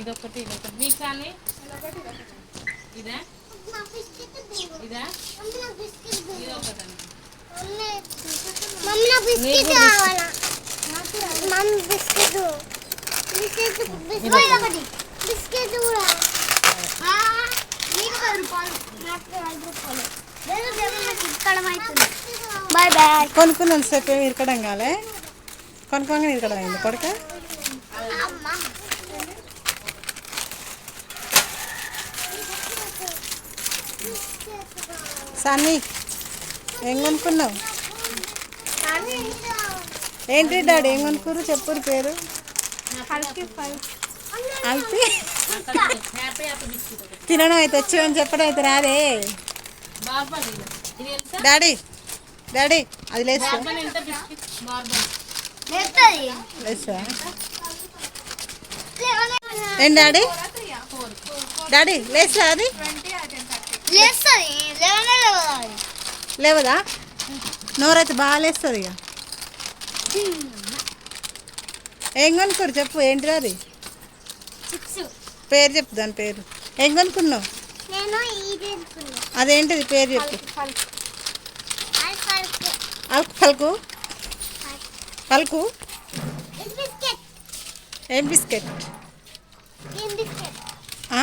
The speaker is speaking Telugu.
ఇదొకటి ఇదొకటి నీకు కానీ ఇదా ఇదా? బిస్కెట్ కూడా. Bye bye. కొనుక్కున్నాను సేపు ఏమి ఇరకడం కాలే. కొనుక్కోగానే ఇరకడం అయింది. కొడుక? సన్నీ ఏం కొనుక్కున్నావు? ఏంటి డాడీ ఏం కొనుక్కురు చెప్పురు పేరు. అల్పి. తినడం అయితే వచ్చామని చెప్పడం అయితే రాదే. ఇది ఇది డాడీ డాడీ అది లేచా ఏం? డాడీ? డాడీ లేచా అది? లేవదా? నోరైతే బాగా లేస్తుంది ఇక. ఏం కొనుక్కోరు చెప్పు ఏంటిది అది? పేరు చెప్పు దాని పేరు. ఏం కొనుక్కున్నావు? అదేంటిది పేరు చెప్పు. అల్కు పలుకు పలుకు ఏం బిస్కెట్? ఏం బిస్కెట్? ఆ?